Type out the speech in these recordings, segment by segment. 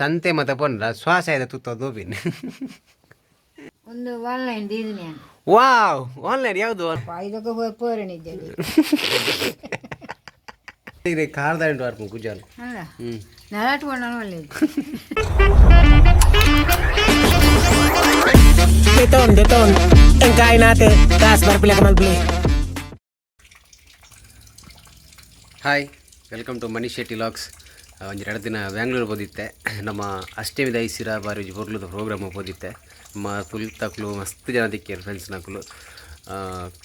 ಸಂತೆ ಮತ್ತೆ ಪೊಂಡ್ರ ಶ್ವಾಸ ಇದೆ ತುತ್ತ ದೋಬಿನ್ ಒಂದು ಆನ್ಲೈನ್ ದೀದಿನಿ ಅಂತ ವಾವ್ ಆನ್ಲೈನ್ ಯಾವುದು ಇದಕ್ಕೆ ಹೋಗಿ ಪೋರಣಿದ್ದೇನೆ ಇದು ಕಾರ್ದ ಉಂಟು ಅರ್ಪು ಕುಜಾಲು ಅಲ್ಲ ಹ್ಞೂ ನೆಲಾಟ್ಕೊಂಡ ಒಳ್ಳೇದು Deton, deton. Engkain natin. Gas, barpila ka mag-play. Hi welcome to Manish Shetty vlogs ಒಂದು ಎರಡು ದಿನ ಬ್ಯಾಂಗ್ಳೂರು ಓದಿತ್ತೆ ನಮ್ಮ ಅಷ್ಟಮಿ ದೈಸಿರ ಬಾರಿ ಜೋರ್ಲದ ಪ್ರೋಗ್ರಾಮ್ ಓದಿತ್ತೆ ನಮ್ಮ ಫುಲ್ ತಕ್ಲು, ಮಸ್ತ್ ಜನ ದಿಕ್ಕೇರು ಫ್ರೆಂಡ್ಸ್ ನಕ್ಲು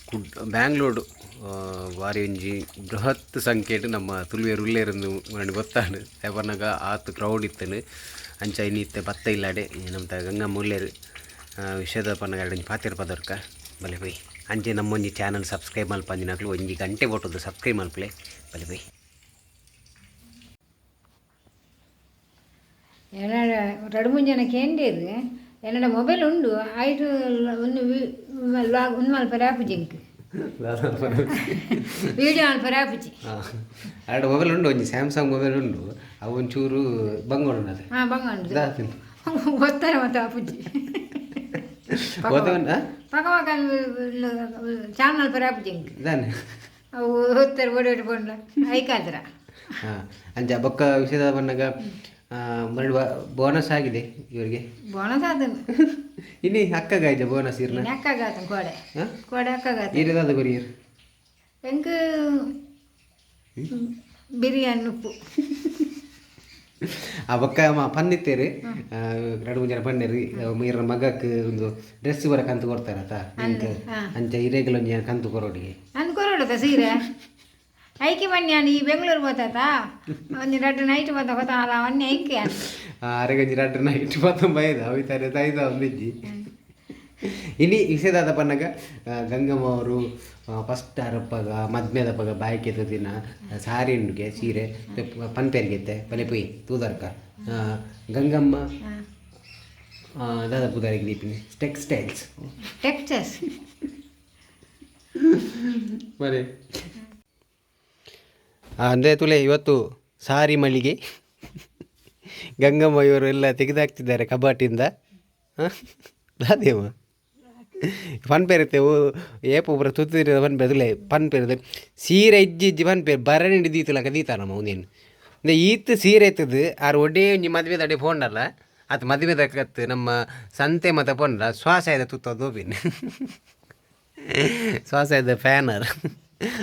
ಕುಡ್, ಬ್ಯಾಂಗ್ಳೂರು ಬಾರಿ ಒಂಜಿ ಬೃಹತ್ ಸಂಖ್ಯೆಟ್ ನಮ್ಮ ತುಳುವೇರು ಉಳ್ಳೇರಂದು ನನಗೆ ಗೊತ್ತಾನು ಯಾವನಾಗ ಆತು ಕ್ರೌಡ್ ಇತ್ತನು. ಅಂಚ ಇನ್ನಿತ್ತೆ ಭತ್ತ ಇಲ್ಲಾಡೆ ನಮ್ಮ ತ ಗಂಗಮ್ಮ ವಿಷಯದ ಪನ್ನಗ ಎರಡು ಪಾತಿರ ಪದರ್ಕ. ಬಲೆ ಬೈ. ಅಂಚೆ ನಮ್ಮೊಂಜಿ ಚಾನಲ್ ಸಬ್ಸ್ಕ್ರೈಬ್ ಮಲ್ಪಂಜಿನಕ್ಲು ಒಂಜಿ ಗಂಟೆ ಕೊಟ್ಟದ್ದು ಸಬ್ಸ್ಕ್ರೈಬ್ ಮಲ್ಪಲೆ. ಬಲೆ ಬೈ ಎನ್ನಡ ಎರಡು ಮೂರು ಜನಕ್ಕೆ ಎಂಡೇದು ಎನ್ನಡ ಮೊಬೈಲ್ ಉಂಡು ಆಯ್ತು ಒಂದು ಲಾಗ್ ಒಂದು ಮಲ್ಪ ರ್ಯಾಪು ಜಿಂಕ್ ವಿಡಿಯೋ ರ್ಯಾಪುಜಿ ಎರಡು ಮೊಬೈಲ್ ಉಂಡು ಒಂಜಿ ಸ್ಯಾಮ್ಸಂಗ್ ಮೊಬೈಲ್ ಉಂಡು ಅವು ಒಂಚೂರು ಬಂಗೋಡು ಹಾಂ ಬಂಗಂಡು ಗೊತ್ತಾರೆ ಮತ್ತೆ ಓದವನ್ನ ಪಕ್ಕ ಪಕ್ಕ ಚಾನಲ್ ರ್ಯಾಪು ಜಿಂಕ್ ಇದಾನೆ. ಅವು ಹೊತ್ತಾರೆ ಓಡಿ ಓಡಿ ಬಂಡ ಐಕಾದ್ರ. ಹಾಂ ಅಂಚ ಬೊಕ್ಕ ವಿಷಯದ ಬಂದಾಗ ಮರಳು ಬೋನಸ್ ಆಗಿದೆ ಇವರಿಗೆ. ಬೋನಸ್ ಆದನು ಇನ್ನಿ ಅಕ್ಕಗಾಯ್ತ ಬೋನಸ್ ಇರ್ನ ಅಕ್ಕಗಾತ ಕೋಡೆ ಕೋಡೆ ಅಕ್ಕಾಗಾತ ಇರದಾದ ಕೊರಿಯರ್ ಎಂಕ್ ಬಿರಿಯಾನಿ ಉಪ್ಪು. ಆ ಬೊಕ್ಕ ಪನ್ನಿತ್ತೇರಿ ಮೂರು ಜನ ಪನ್ನೇರಿ ಮೀರ ಮಗಕ್ಕೆ ಒಂದು ಡ್ರೆಸ್ ಬರ ಕಂತು ಕೊಡ್ತಾರತ್ತ ಅಂತ ಅಂಚ ಹಿರೇಗಲ್ ಒಂದು ಜನ ಕಂತು ಕೊರೋಡಿಗೆ ಕೊರೋಡ ಕೊರೋಡದ ಸೀರೆ. ಐಕಿ ಬನ್ನಿ ಈ ಬೆಂಗಳೂರು ಹೋತಾತ ಒಂದು ಎರಡು ನೈಟ್ ಬಂದ ಹೋತಾನಲ್ಲ ಅವನ್ನೇ ಐಕೆ ಅರಗಂಜಿ ರಾತ್ರಿ ನೈಟ್ ಪತ್ತೊಂಬೈದ ಅವಿತಾರೆ ತೈದ ಒಂದಿಜ್ಜಿ ಇನಿ ವಿಷಯದಾದ ಪನ್ನಗ ಗಂಗಮ್ಮ ಅವರು ಫಸ್ಟ್ ಅರಪ್ಪಗ ಪಗ ಬಾಯ್ಕೆ ದಿನ ಸಾರಿ ಉಂಡುಗೆ ಸೀರೆ ಪನ್ಪೇರ್ಗೆತ್ತೆ ಪಲೆ ಪೊಯ್ ತೂದರ್ಕ. ಗಂಗಮ್ಮ ದಾದ ಪುದಾರಿಗೆ ದೀಪಿನಿ ಟೆಕ್ಸ್ಟೈಲ್ಸ್ ಟೆಕ್ಸ್ಟೈಲ್ಸ್ ಮರೆ. ಅಂದರೆ ತುಲೆ, ಇವತ್ತು ಸಾರಿ ಮಳಿಗೆ. ಗಂಗಮ್ಮ ಇವರು ಎಲ್ಲ ತೆಗೆದಾಕ್ತಿದ್ದಾರೆ ಕಬಾಟಿಂದ. ಹಾಂ? ಪೇರುತ್ತೆ ಓ, ಏಪ ಒಬ್ಬರ ತುತ್ತಿರ ಪನ್ ಪೇರುಲೆ ಪನ್ ಪೇರುದೆ ಸೀರೆ ಇಜ್ಜಿ ಇಜ್ಜಿ ಪನ್ ಪೇರು, ಬರಣಿ ದೀತಲ ಕದೀತಾರ ನಮ್ಮ ಅವನೇನು ಅಂದರೆ ಈತ್ ಸೀರೆ ಎತ್ತದು ಆರು ಒಡೇ ಒಂಜಿ ಮದುವೆ ತಡೆ ಅಲ್ಲ ಅದು ಮದುವೆ ತಕ್ಕತ್ತು ನಮ್ಮ ಸಂತೆ ಮತ್ತೆ ಪೋಂಡ ಶ್ವಾಸ ಇದೆ ತುತ್ತ ದೋಪಿನ್ ಶ್ವಾಸ ಇದೆ ಫ್ಯಾನರ್.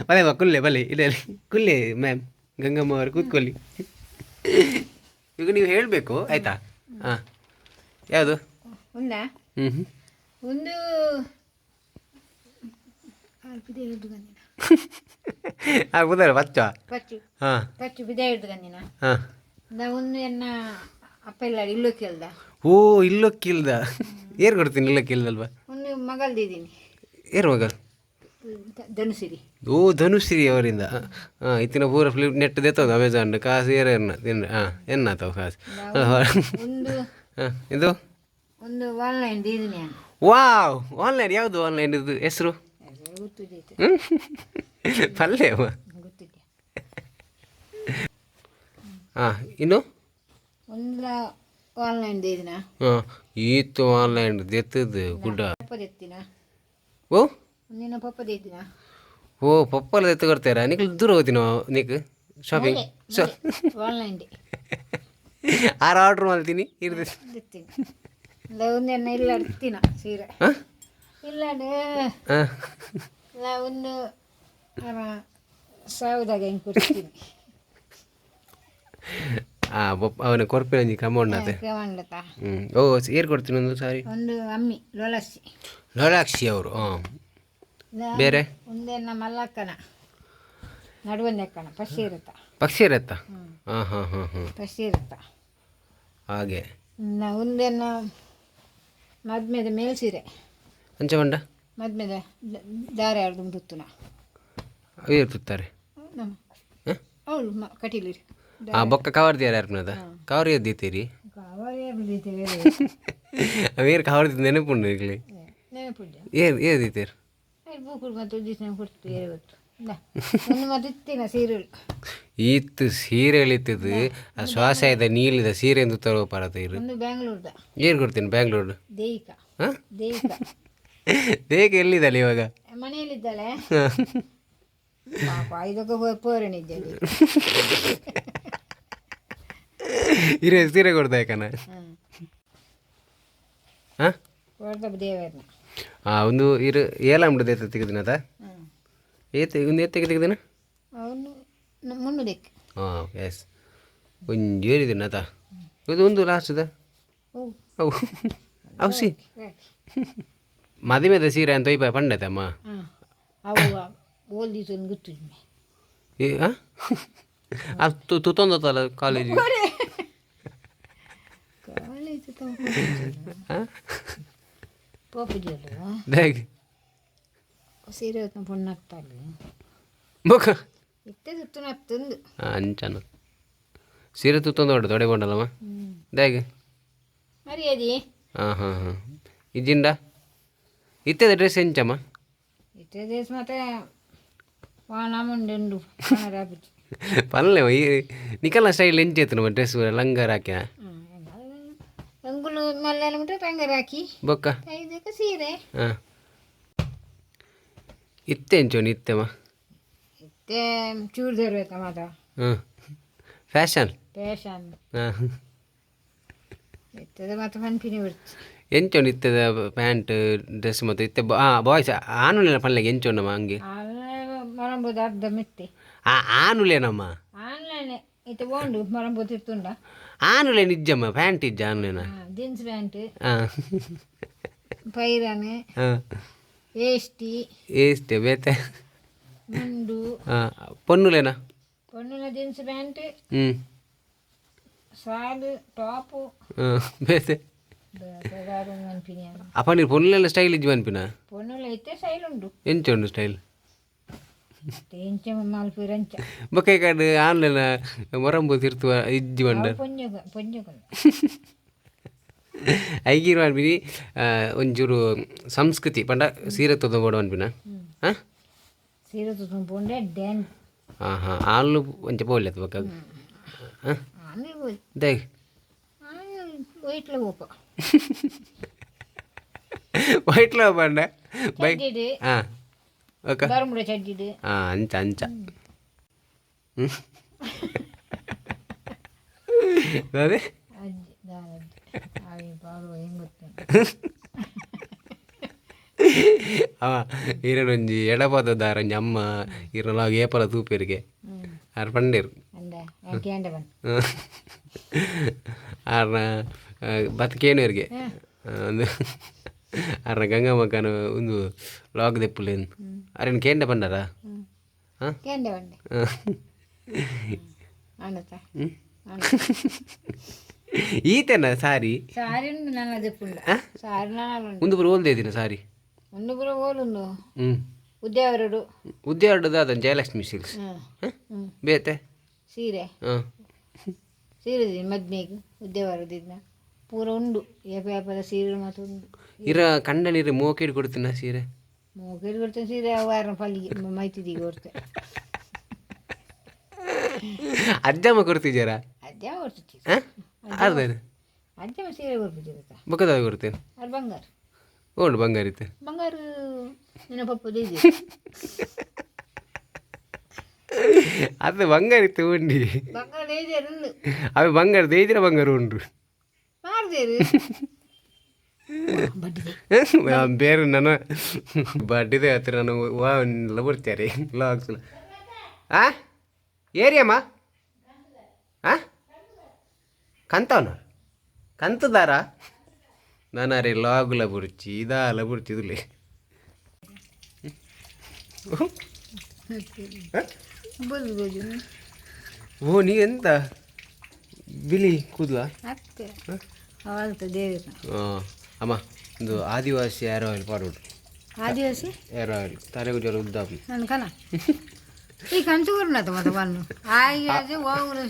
ಬಲೆ ಬಾ ಕುಲ್ಲೆ ಬಲೆ ಇದೆ ಕುಲ್ಲೆ ಮ್ಯಾಮ್ ಗಂಗಮ್ಮ ಅವರು ಕೂತ್ಕೊಳ್ಳಿ ಈಗ ನೀವು ಹೇಳಬೇಕು ಆಯಿತಾ ಹಾಂ ಯಾವುದು ಹ್ಞೂ ಹ್ಞೂ ಒಂದು ಬಿದೆ ಹಿಡ್ದು ಗಂದಿನ ಹಾಂ ಬುಧಾರ ಬಚ್ಚ ಪಚ್ಚು ಹಾಂ ಪಚ್ಚು ಬಿದೆ ಹಿಡ್ದು ಗಂದಿನ ಹಾಂ ಒಂದು ಎನ್ನ ಅಪ್ಪ ಇಲ್ಲ ಇಲ್ಲೂ ಕೇಳ್ದ ಓ ಇಲ್ಲೂ ಕೇಳ್ದ ಏರ್ ಕೊಡ್ತೀನಿ ಇಲ್ಲೋಕ್ಕಿಲ್ದಲ್ವಾ ಒಂದು ಮಗಲ್ದಿದ್ದೀನಿ ಏರು ಮಗಲ್ ಧನುಸಿರಿ ಓ ಧನುಶ್ರೀ ಅವರಿಂದ. ಹಾಂ ಇತ್ತಿನ ಪೂರ ಫ್ಲಿಪ್ ನೆಟ್ ದೆತ್ತದ ಅಮೆಝಾನ್ ಕಾಸು ಏರ ಎನ್ನ ತಿನ್ನ ಹಾಂ ಎನ್ನಾತವ ಕಾಸು? ಹಾಂ ಇದು? ಒಂದು ಆನ್ಲೈನ್ ವಾವ್! ಆನ್ಲೈನ್ ಯಾವುದು ಆನ್ಲೈನ್ ಇದು ಹೆಸರು? ಪಲ್ಲೆ ಪಲ್ಯ ಹಾಂ ಇನ್ನು? ಆನ್ಲೈನ್ ಹಾಂ ಈತು ಆನ್ಲೈನ್ ದೆತ್ತದ ಗುಡ್ಡ. ಓ? ನಿನ್ನ ಪಪ್ಪ ಓ ಪಪ್ಪಲ ದೆತ್ತ ಕೊಡ್ತಾರ ನಿಕ್ಲು ದೂರ ಹೋಗ್ತೀನ ನೀಕು ಶಾಪಿಂಗ್ ಸೊ ಆನ್ಲೈನ್ ಡಿ ಆರು ಆರ್ಡ್ರ್ ಮಾಡ್ತೀನಿ ಇರ್ದು ದೆತ್ತೀನಿ ಇಲ್ಲ ಒಂದೆನ್ನ ಇಲ್ಲ ಇಡ್ತೀನ ಸೀರೆ ಹಾಂ ಇಲ್ಲ ಹಾಂ ಇಲ್ಲ ಒಂದು ಸಾವಿರದಾಗ ಹೆಂಗೆ ಕೊಡ್ತೀನಿ ಹಾಂ ಪಪ್ಪ ಅವನ ಕೊರ್ಪಿನ ಒಂಜಿ ಕಮೌಂಡ್ ಆತ ಮಂಡತ ಹ್ಞೂ ಓ ಏರ್ ಕೊಡ್ತೀನಿ ಒಂದು ಸಾರಿ ಒಂದು ಅಮ್ಮಿ ಲೋಲಸ್ಸಿ ಲೋಲಾಕ್ಷಿ ಅವರು ಹಾಂ ಬೇರೆ? ಅಲ್ಲಕ್ಕನ ಮಲ್ಲಕ್ಕನ. ಕಣ ಪಕ್ಷಿ ಇರುತ್ತ. ಪಕ್ಷಿ ಇರುತ್ತಾ? ಹಾಂ ಹಾಂ ಹಾಂ ಹಾಂ. ಪಕ್ಷಿ ಇರುತ್ತ. ಹಾಗೆ. ನ- ಒಂದೇನ ಮದ್ಮೆದ ಮೇಲ್ಸೀರೆ. ಅಂಚ ಬಂಡ? ಮದ್ಮೆದ ದಾರೆ ಆಡ್ದು ಮೃತ್ತುನ ಅವು ಇರ್ತಾರೆ ನಮ್ಮ ಅವಳು ಮ ಆ ಬೊಕ್ಕ ಕವರ್ದಿಯಾರ ಯಾರನ್ನದ ಕವರ್ ಎದ್ದೀತೀರಿ ಅವರೇ ಕವರ್ದಿದ್ದು ನೆನಪುಂಡು ನೆನಪುಡ್ಡ ಏರ್ ಏದಿತ್ತೀರಿ ಈತ್ ಸೀರೆ ಎಳಿತದ್ದು ಆ ಶ್ವಾಸ ಇದೆ ನೀಲಿದ ಸೀರೆ ಎಂದು ತರೋ ಪರತ ಇರು. ಏನು ಕೊಡ್ತೀನಿ ಬ್ಯಾಂಗ್ಳೂರ್ ದೇಗ ಎಲ್ಲಿದ್ದಾಳೆ ಇವಾಗ? ಮನೆಯಲ್ಲಿದ್ದಾಳೆ. ಇರೇ ಸೀರೆ ಕೊಡ್ತಾ ಯಾಕನ ಹಾಂ? ದೇವರನ್ನ ಒಂದು ಇರು ಏಲ ಮುಡ್ದು ಎತ್ತ ತೆಗೆದಿನದ ಏತ್ ಒಂದು ಎತ್ತ ತೆಗೆದಿನ? ಹಾಂ ಎಸ್ ಒಂದು ಏರಿದಿನ ಅದ? ಇದು ಒಂದು ಲಾಸ್ಟ್ದ ಅವು ಅವು ಸಿ ಮದುವೆದ ಸೀರೆ ಅಂತ ಒಯ್ಪ ಪಂಡತಮ್ಮ ಏ ಹಾಂ ಕಾಲೇಜಿಗೆ ಕಾಲೇಜ್? ಹಾಂ ಪೋಪುಜಿ ಅಲ್ವಾ ಹೇಗೆ? ಸೀರೆ ಹೊತ್ತು ಪೊಣ್ಣಾಗ್ತಾಳೆ ಬೊಕ್ಕ ಇತ್ತೆ ಸುತ್ತನ ಹಾಂ ಅಂಚನ. ಸೀರೆ ತುತ್ತೊಂದು ಹೊಡೆ ತೊಡೆಗೊಂಡಲ್ಲಮ್ಮ? ಹ್ಞೂ ಹೇಗೆ? ಮರ್ಯಾದಿ? ಹಾಂ ಹಾಂ ಹಾಂ. ಇಜ್ಜಿಂಡ ಇತ್ತೆದ ಡ್ರೆಸ್ ಎಂಚಮ್ಮ? ಇತ್ತೆ ದೇಶ ಮತ್ತೆ ವಾಣಮುಂಡು ಪಲ್ಲೆ ಈ ನಿಕಲ್ನ ಸ್ಟೈಲ್ ಎಂಚೇತು ನಮ್ಮ ಡ್ರೆಸ್ ಲಂಗರ್ ಹಾಕ್ಯ ಅಂಗುಳು ಮಲ್ಲೆಲ್ಲ ಮುಟ್ಟ ತಂಗರ ಹಾಕಿ. ಬೊಕ್ಕ? ಇದಕ್ಕೆ ಸೀರೆ. ಹಾಂ. ಇತ್ತೆ ಎಂಚೋನಿ ಇತ್ತೆಮ್ಮ ಇತ್ತೆ ಚೂರು ತರ್ಬೇಕ ಮಾತ ಹಾಂ. ಫ್ಯಾಷನ್ ಫ್ಯಾಷನ್ ಹಾಂ. ಇತ್ತದ ಮತ್ತೆ ಮನ್ಪಿನಿ ಬಿಡ್ತು ಎಂಚೋನ್ ಇತ್ತದ ಪ್ಯಾಂಟ್ ಡ್ರೆಸ್ ಮತ್ತು ಇತ್ತೆ ಹಾಂ ಬಾಯ್ಸ್ ಆನುಲೆನ ಪಲ್ಲೆಗೆ ಎಂಚೋನಮ್ಮ ಹಂಗೆ? ಮರಂಬೋದು ಅರ್ಧ ಮೆತ್ತೆ. ಆ ಆನುಲೇನಮ್ಮ ಆನ್ಲೈನ್ ಇತ್ತೆ ಬೋಂಡು ಮರಂಬೋದು ಇರ್ತುಂಡ ಆನುಲೆ ನಿಜ್ಜಮ್ಮ ಪ್ಯಾಂಟ್ ಇಜ್ಜ ಆನುಲೇನ ಜೀನ್ಸ್ ಪ್ಯಾಂಟ್ ಹಾಂ ಪೈರನ್ ಹಾಂ ವೇಷ್ಟಿ ಎಷ್ಟೇ ಬೇತೆ ಮುಂಡು ಹಾಂ ಪೊನ್ನುಲೇನ ಪೊಣ್ಣುನ ಜೀನ್ಸ್ ಪ್ಯಾಂಟ್ ಹ್ಞೂ ಸಾಲು ಟಾಪು ಹಾಂ ಬೇತೆ ಬೇರೆ ಮನ್ಪಿನಿ ಅಪ್ಪ ನೀರು ಪೊನ್ನುಲೆಲ್ಲ ಸ್ಟೈಲ್ ಇಜ್ಜಿ ಅನ್ಪಿನ ಪೊಣ್ಣುಲ ಇತ್ತೆ ಸೈಲ್ ಉಂಡು ಎಂಚೋಂಡು ಸ್ಟೈಲ್ ಎಂಚ ಮಲ್ಪಿರಂಚ ಬೊಕ್ಕ ಕಾಡು ಆನ್ಲೈನ್ ಮೊರಂಬು ತಿರ್ತುವ ಇಜ್ಜಿ ಬಂಡ ಪೊಂಜಗ ಪೊಂಜಗ ಐಗಿರು ಅನ್ಪಿನಿ ಆ, ಒಂಚೂರು ಸಂಸ್ಕೃತಿ ಪಂಡ ಸೀರೆ ತೊಂದು ಅನ್ಪಿನ ಹಾಂ ಸೀರೆ ತುಂಬಿಕೊಂಡೆ ಡ್ಯಾನ್ ಹಾಂ ಹಾಂ ಆಲು ಒಂಚ ಪೋಲ್ಯತ್ ಬೊಕ್ಕ ಹಾಂ ಆಮೇಲೆ ಹೋಯ್ ದೇಗ್ ಆಮೇಲೆ ವೈಟ್ಲ ಹೋಪ ವೈಟ್ಲ ಪಂಡ ಬೈಕ್ ಚಡ್ಡಿಡು ಹಾಂ ಓಕೆ ಬರಮುಡ ಚಡ್ಡಿಡು ಹಾಂ ಅಂಚ ಅಂಚ ಹ್ಞೂ ಅದೇ ಅಜ್ಜಿ ದಾರಜ್ಜಿ ಆವಿ ಬಾರು ಹೆಂಗ್ ಗೊತ್ತೇನೆ ಅವ ಈರನೊಂಜಿ ಎಡಪಾದ ದಾರ ಒಂಜಿ ಅಮ್ಮ ಈರನ ಏಪಲ ತೂಪೇರಿಗೆ ಹ್ಞೂ ಆರ್ ಪಂಡೇರು ಅಂದ ಯಾಕೆ కేండే పన్నారా ಅಂಡತ ಈತೆನ ಸಾರಿ? ಸಾರಿ ಉಂಡು ನನ್ನ ದೆಪ್ಪುಂಡ ಸಾರಿ ನಾನು ಒಂದು ಬರು ಓಲ್ದೇ ದಿನ ಸಾರಿ? ಒಂದು ಓಲುಂಡು ಹ್ಞೂ ಉದ್ಯಾವರಡು. ಉದ್ಯಾವರದ್ದು ಅದನ್ನು ಜಯಲಕ್ಷ್ಮಿ ಸಿಲ್ಕ್ಸ್ ಹ್ಮ್. ಬೇತೆ? ಸೀರೆ. ಸೀರೆ ಮದ್ಮೆಗೆ ಉದ್ಯಾವರದಿದ್ದ ಪೂರ ಉಂಡು. ಏಪ ಏಪದ ಸೀರೆ ಉಂಡು. ಇರ ಕಂಡನಿರ ನೀರು ಮೋಕಿಡ್ ಕೊಡ್ತೀನ ಸೀರೆ? ಮೂಗೇರು ಕೊಡ್ತೇನೆ ಸೀರೆ ವಾರ ಪಲ್ಲಿಗೆ ಮೈತಿದಿಗೆ ಕೊಡ್ತೆ ಅಜ್ಜಮ್ಮ ಕೊಡ್ತಿದ್ದೀರ ಅಜ್ಜ ಕೊಡ್ತಿತ್ತು ಹಾಂ ಅರ್ಧೇನು ಅಜ್ಜಮ್ಮ ಸೀರೆ ಕೊಡ್ತಿದ್ದಿರತ್ತ ಬೊಕ್ಕದಾಗ ಕೊಡ್ತೇನೆ ಅದು ಬಂಗಾರ ಉಂಟು ಬಂಗಾರ ಇತ್ತೆ ಬಂಗಾರ ನಿನ್ನ ಪಪ್ಪದ ಇದೆ ಅದು ಬಂಗಾರ ಇತ್ತು ಉಂಡಿ ಬಂಗಾರ ಇದೆ ಉಂಡು ಅవి ಬಂಗಾರ ದೇಜಿನ ಬಂಗಾರ ಉಂಡು ಮಾಡ್ದೇರು ಬಡ್ಡಿದೆ ಬೇರೆ ನನ್ನ ಬಡ್ಡಿದೆ ಹತ್ತಿರ ನಾನು ಎಲ್ಲ ರೀ ಲಾಗ್ಸ್ ಆ? ಏರಿಯಮ್ಮ ಆ? ಕಂತವನ? ಕಂತದಾರ? ನಾನು ಅರೆ ಲಾಗುಲ ಬುರ್ಚಿ ಇದಾಲ ಬುರ್ತಿದ್ಲಿ ಓ ನೀ ಎಂತ? ಬಿಳಿ ಕೂದಲ? ಹಾಂ ಅಮ್ಮ ಒಂದು ಆದಿವಾಸಿ ಏರ್ ಆಯಿಲ್ ಪಾಡೋದು ಆದಿವಾಸಿ ಏರ್ ಆಯಿಲ್ ತಲೆಗೂ ಜ್ವರ ಉದ್ದಾಪಿ ನನ್ನ ಕನ ಈ ಕಂಚು ಕೊರ್ನತ ಮತ್ತೆ ಬನ್ನು ಆಗಿ ಹೋಗುದು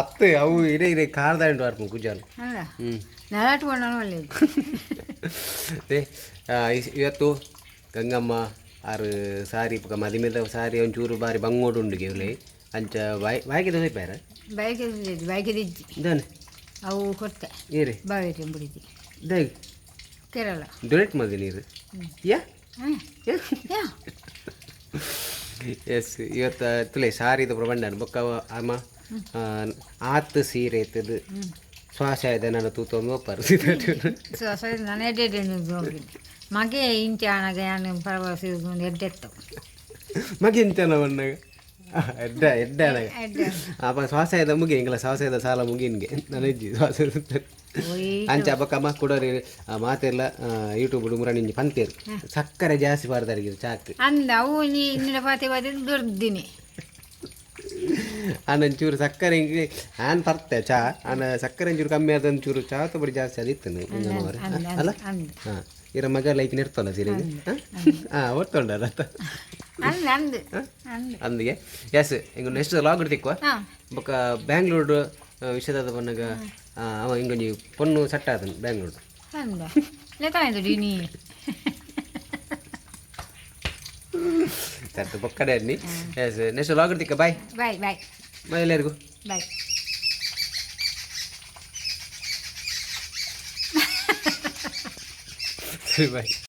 ಅತ್ತೆ ಅವು ಇರೇ ಇರೇ ಕಾರ್ದಾಂಡು ಆರ್ಪು ಕುಜಾಲು ಅಲ್ಲ ಹ್ಞೂ ನೆಲಾಟ್ಕೊಂಡು ಒಳ್ಳೆಯದು ಏ ಆ, ಇಸ್- ಇವತ್ತು ಗಂಗಮ್ಮ ಆರು ಸಾರಿ ಪಕ್ಕ ಮದಿಮೆದ ಸಾರಿ ಒಂಚೂರು ಬಾರಿ ಬಂಗೋಡು ಉಂಡು ಗೆವ್ಲೆ ಅಂಚ ಬಾಯ್ ಬಾಯ್ಗೆ ದೊಯ್ಪಾರ ಬೈಕೆ ಬೈಕೆ ದಿಜ್ಜಿ ಇದಾನೆ ಅವು ಕೊಡ್ತೆ ಏರಿ ಬಾವಿಗೆ ಬಿಡಿದ್ದಿ ಇದಾಗ ಕೇರಳ ಡೊನೇಟ್ ಮಾಡಿದೆ ನೀರು ಯಾ? ಯಾ? ಎಸ್ ಇವತ್ತು ತುಲೆ ಸಾರಿದ ಪ್ರಬಂಧ ಬೊಕ್ಕ ಅಮ್ಮ. ಆತ್ ಸೀರೆ ಇತ್ತದು ಶ್ವಾಸ ನಾನು ತೂತೊಂದು ಸೊ ನಾನು ಎಡ್ಡೆ ಮಗೆ ಇಂಚೆ ಆನಾಗ ನಾನು ಪರವಾಸ ಎಡ್ಡೆತ್ತವು. ಮಗೆ ಬಣ್ಣಗ ಎಡ್ಡ ಎಡ್ಡ ಎಡ್ಡೆ ಅಪ್ಪ ಶ್ವಾಸ ಇದೆ ಮುಗಿ ಎಂಗಲ ಶ್ವಾಸ ಇದೆ ಸಾಲ ಮುಗಿನ್ಗೆ ನನ್ನ ಇಜ್ಜಿ ಶ್ವಾಸ ಅಂಚ ಅಬ್ಬಕ್ಕಮ್ಮ ಕೊಡೋರಿ ಆ ಮಾತೆಲ್ಲ ಯೂಟ್ಯೂಬ್ ಮುರ ನಿಂಜಿ ಪಂತೇರು ಸಕ್ಕರೆ ಜಾಸ್ತಿ ಬಾರ್ದಾರಿಗೆ ಚಾಕ್ ಅಂದ ಅವು ನೀ ಇನ್ನಿನ ಪಾತೆ ಬಾತೆ ದೊಡ್ದಿನಿ. ಆನ ಒಂಚೂರು ಸಕ್ಕರೆ ಹಿಂಗೆ ಆನ್ ಬರ್ತೆ ಚಾ. ಆನ ಸಕ್ಕರೆ ಒಂಚೂರು ಕಮ್ಮಿ ಆದ ಒಂಚೂರು ಚಾ ತಗೊಳ್ಳಿ ಜಾಸ್ತಿ ಅದಿತ್ತು ಅಲ್ಲ? ಹಾಂ. ಇರ ಮಗ ಲೈಕ್ ನಿರ್ತಲ್ಲ ಸೀರೆಗೆ ಹಾಂ? ಒತ್ತೊಂಡಲ್ಲ ಅಂದ ಅಂದಿಗೆ ಎಸ್ ಹಿಂಗೆ ನೆಕ್ಸ್ಟ್ ಲಾಗ್ ಹಾಂ. ಬೊಕ್ಕ ಬ್ಯಾಂಗ್ಳೂರು ವಿಷಯದ ಬನ್ನಗ ಅವ ಹಿಂಗೊಂಜಿ ಪೊನ್ನು ಸೆಟ್ ಆದನು ಬ್ಯಾಂಗ್ಳೂರು ಸರ್ ಬೊಕ್ಕಡೆ ಅನ್ನಿ ಎಸ್ ನೆಕ್ಸ್ಟ್ ಲಾಗ್ ತಿಕ್ಕ ಬಾಯ್ ಬಾಯ್ ಬಾಯ್ ಬಾಯ್ ಎಲ್ಲರಿಗೂ. Bye bye